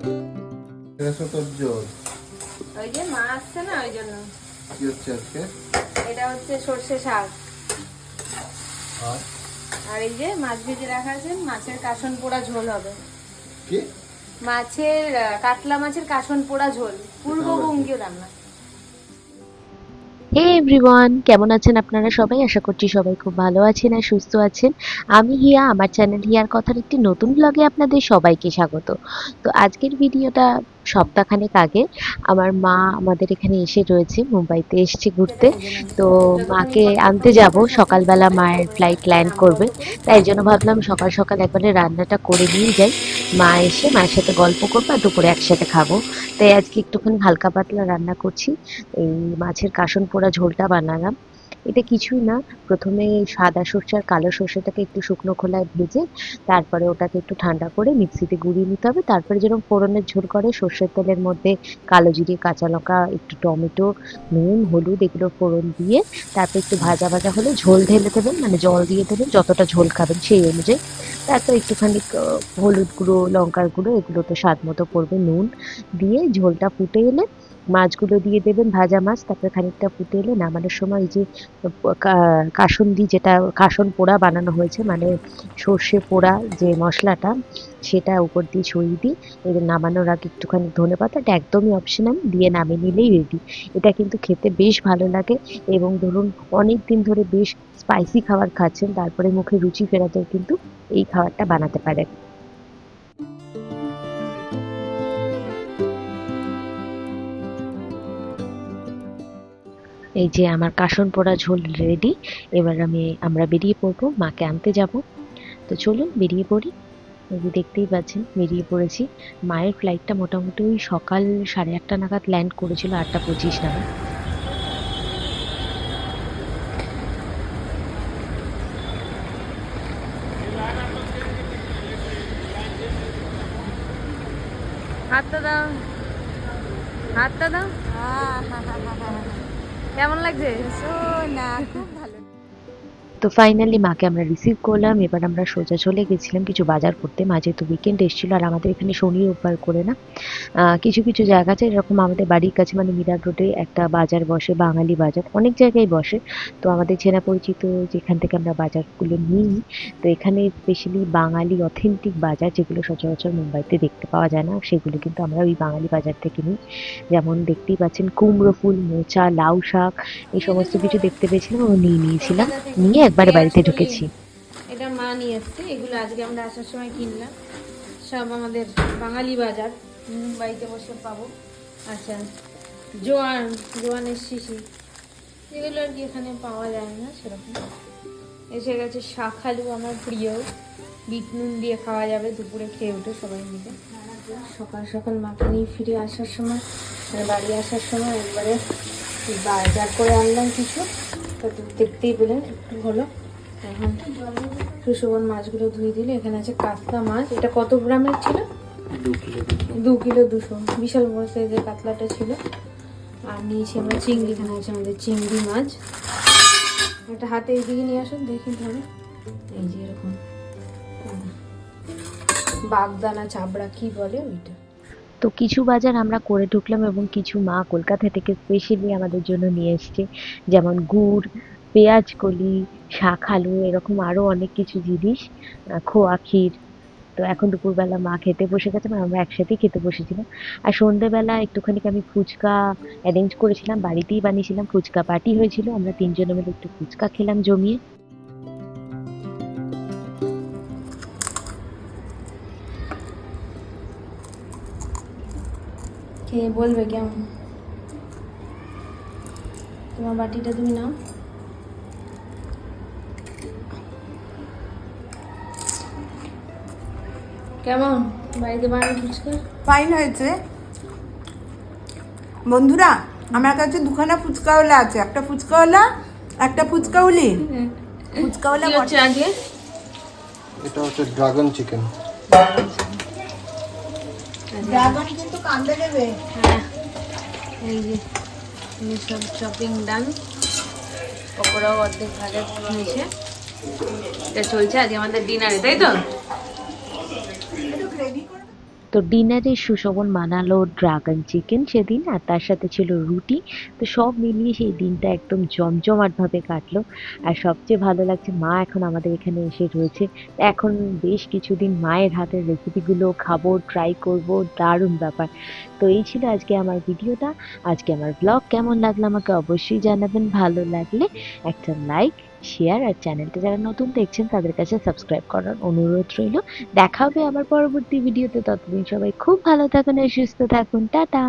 এসো তোর জোর ওই যে মা আসছে না ওই জন্য। কি হচ্ছে আজকে? এটা হচ্ছে সর্ষে শাক। আর? এই যে মাছ ভেজে রাখা আছে মাছের কাসন পোড়া ঝোল হবে। কি? মাছের কাতলা মাছের কাসন পোড়া ঝোল পূর্ববঙ্গীয় রান্না। হে এভরিওয়ান কেমন আছেন আপনারা সবাই? আশা করছি সবাই খুব ভালো আছেন আর সুস্থ আছেন। আমি হিয়া, আমার চ্যানেল হিয়ার কথার একটি নতুন ব্লগে আপনাদের সবাইকে স্বাগত। তো আজকের ভিডিওটা সপ্তাহখানেক আগে আমার মা আমাদের এখানে এসে রয়েছে, মুম্বাইতে এসছে ঘুরতে। তো মাকে আনতে যাব, সকালবেলা মায়ের ফ্লাইট ল্যান্ড করবে। তাই জন্য ভাবলাম সকাল সকাল একবারে রান্নাটা করে নিয়ে যাই। মা এসে মায়ের সাথে গল্প করব আর দুপুরে একসাথে খাব। তাই আজকে একটুখানি হালকা পাতলা রান্না করছি। এই মাছের কাসন পোড়া ঝোলটা বানালাম। এটা কিছুই না, প্রথমে সাদা সর্ষে আর কালো সর্ষেটাকে একটু শুকনো খোলায় ভেজে, তারপরে ওটাকে একটু ঠান্ডা করে মিক্সিতে গুঁড়িয়ে নিতে হবে। তারপরে যেরকম ফোড়নের ঝোল করে, সর্ষের তেলের মধ্যে কালো জিরে, কাঁচা লঙ্কা, একটু টমেটো, নুন, হলুদ, এগুলো ফোড়ন দিয়ে, তারপর একটু ভাজা ভাজা হলে ঝোল ঢেলে দেবেন মানে জল দিয়ে দেবেন, যতটা ঝোল খাবেন সেই অনুযায়ী। তারপর একটুখানি হলুদ গুঁড়ো, লঙ্কার গুঁড়ো এগুলো তো স্বাদ মতো পড়বে নুন দিয়ে ঝোলটা ফুটে এলে মাছগুলো দিয়ে দেবেন ভাজা মাছ, তারপরে খানিকটা ফুটে এলে নামানোর সময় যে কাসুন্দি যেটা কাসন পোড়া বানানো হয়েছে মানে সর্ষে পোড়া যে মশলাটা, সেটা উপর দিয়ে ছড়িয়ে দিই। এবার নামানোর আগে একটুখানি ধনে পাতাটা একদমই অপশনাল দিয়ে নামিয়ে নিলেই রেডি এটা কিন্তু খেতে বেশ ভালো লাগে এবং ধরুন অনেক দিন ধরে বেশ স্পাইসি খাবার খাচ্ছেন, তারপরে মুখে রুচি ফেরাতেও কিন্তু এই খাবারটা বানাতে পারেন। এই যে আমার কাসন পোড়া ঝোল রেডি এবার আমি, আমরা বেরিয়ে পড়ব, মাকে আনতে যাব। তো চলুন বেরিয়ে পড়ি। এই দেখতেই পাচ্ছেন, বেরিয়ে পড়েছি। মায়ের ফ্লাইটটা মোটামুটি ওই সকাল সাড়ে আটটা নাগাদ ল্যান্ড করেছিল আটটা পঁচিশ নাগাদ। হাতটা দাও। হাতটা দাও। কেমন লাগছে? না খুব তো ফাইনালি মাকে আমরা রিসিভ করলাম, এবার আমরা সোজা চলে গেছিলাম কিছু বাজার করতে। মা যেহেতু উইকেন্ড এসেছিল আর আমাদের এখানে শনি রোববার করে না কিছু কিছু জায়গা আছে এরকম আমাদের বাড়ির কাছে মানে মিরাট রোডে একটা বাজার বসে, বাঙালি বাজার, অনেক জায়গায় বসে। তো আমাদের চেনা পরিচিত যেখান থেকে আমরা বাজারগুলো নিই, তো এখানে স্পেশালি বাঙালি অথেন্টিক বাজার যেগুলো সচরাচর মুম্বাইতে দেখতে পাওয়া যায় না, সেগুলো কিন্তু আমরা ওই বাঙালি বাজার থেকে নিই। যেমন দেখতেই পাচ্ছেন কুমড়ো ফুল, মোচা, লাউ শাক, এই সমস্ত কিছু দেখতে পেয়েছিলাম ও নিয়ে নিয়েছিলাম। নিয়ে একবারে বাড়িতে ঢুকেছি। এটা মা নিয়ে এসছে এগুলো আজকে আমরা আসার সময় কিনলাম। সব আমাদের বাঙালি বাজার মুম্বাইতে বসে পাবো। আচ্ছা জোয়ান জোয়ানের শিশি এগুলো আর কি এখানে পাওয়া যায় না সেরকম। এসে গেছে শাখালু আমার প্রিয়। বিট নুন দিয়ে খাওয়া যাবে দুপুরে খেয়ে উঠে সবাই মিলে। সকাল সকাল মাকে নিয়ে ফিরে আসার সময় বাড়ি আসার সময় একবারে বাজার করে আনলাম কিছু। তো দেখতেই পেলেন একটু হলো। এখন সুশোভন মাছগুলো ধুয়ে দিলে। এখানে আছে কাতলা মাছ। এটা কত গ্রামের ছিল? দু কিলো দুশো। বিশাল বড় সাইজের কাতলাটা ছিল। আর নিয়েছি আমরা চিংড়ি। এখানে আছে আমাদের চিংড়ি মাছ। একটা হাতে এইদিকে নিয়ে আসুন দেখি ধরে এই যে এরকম। বাগদানা চাবড়া কি বলে ওইটা? তো কিছু বাজার আমরা করে ঢুকলাম এবং কিছু মা কলকাতা থেকে স্পেশালি আমাদের জন্য নিয়ে এসছে। যেমন গুড়, পেঁয়াজ কলি, শাক, আলু, এরকম আরও অনেক কিছু জিনিস খোয়া, ক্ষীর। তো এখন দুপুরবেলা মা খেতে বসে গেছে মানে আমরা একসাথেই খেতে বসেছিলাম। আর সন্ধ্যেবেলা একটুখানি আমি ফুচকা অ্যারেঞ্জ করেছিলাম, বাড়িতেই বানিয়েছিলাম, ফুচকা পার্টি হয়েছিল, আমরা তিনজনে মিলে একটু ফুচকা খেলাম জমিয়ে। কে বলবে কেমন? তোমার বাটিটা তুমি নাও। কেমন? বাড়িতে বানানো ফুচকা ফাইন হয়েছে। বন্ধুরা আমার কাছে দুখানা ফুচকাওয়ালা আছে। একটা ফুচকাওয়ালা একটা ফুচকাউলি ফুচকাওয়ালা আজকে এটা হচ্ছে ড্রাগন চিকেন হ্যাঁ। শপিং ডান পকোড়াও অর্ধেক ভাজা হয়েছে। চলছে আজকে আমাদের ডিনারে তাই তো? তো ডিনারে সুশোভন বানালো ড্রাগন চিকেন সেদিন, আর তার সাথে ছিল রুটি। তো সব মিলিয়ে সেই দিনটা একদম জমজমাটভাবে কাটলো। আর সবচেয়ে ভালো লাগছে, মা এখন আমাদের এখানে এসে রয়েছে। এখন বেশ কিছুদিন মায়ের হাতের রেসিপিগুলো খাব ট্রাই করব, দারুণ ব্যাপার। তো এই ছিল আজকে আমার ভিডিওটা। আজকে আমার ব্লগ কেমন লাগল আমাকে অবশ্যই জানাবেন। ভালো লাগলে একটা লাইক শেয়ার আর চ্যানেলটা যারা নতুন দেখছেন, তাদের কাছে সাবস্ক্রাইব করার অনুরোধ রইল। দেখা হবে আবার পরবর্তী ভিডিওতে ততদিন সবাই খুব ভালো থাকুন আর সুস্থ থাকুন। টাটা!